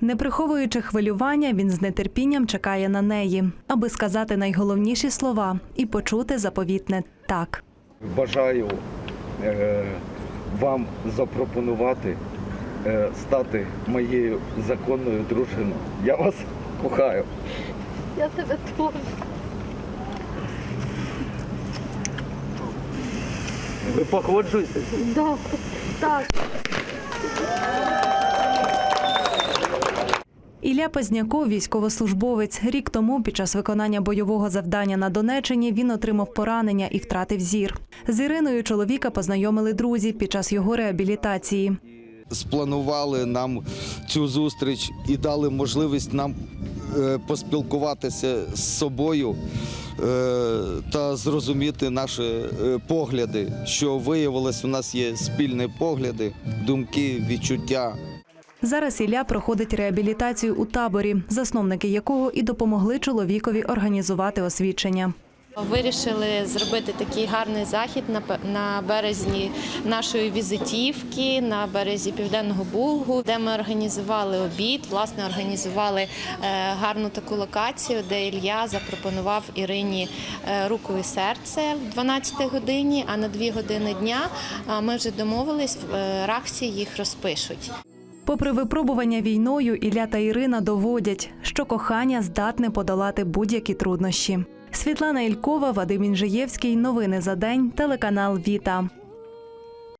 Не приховуючи хвилювання, він з нетерпінням чекає на неї, аби сказати найголовніші слова і почути заповітне так. Бажаю е, вам запропонувати е, стати моєю законною дружиною. Я вас кохаю. Я тебе теж. Ви погоджуєтесь? Да. Так. Ілля Пазняков, військовослужбовець. Рік тому, під час виконання бойового завдання на Донеччині, він отримав поранення і втратив зір. З Іриною чоловіка познайомили друзі під час його реабілітації. спланували нам цю зустріч і дали можливість нам е, поспілкуватися з собою е, та зрозуміти наші е, погляди, що виявилось, у нас є спільні погляди, думки, відчуття. Зараз Ілля проходить реабілітацію у таборі, засновники якого і допомогли чоловікові організувати освідчення. Вирішили зробити такий гарний захід на березі нашої візитівки, на березі Південного Бугу, де ми організували обід. Власне, організували е, гарну таку локацію, де Ілля запропонував Ірині е, руку і серце в 12 годині. А на 2 години дня ми вже домовились, в е, Рахсі їх розпишуть. Попри випробування війною, Ілля та Ірина доводять, що кохання здатне подолати будь-які труднощі. Світлана Ількова, Вадим Інжиєвський. Новини за день. Телеканал Віта.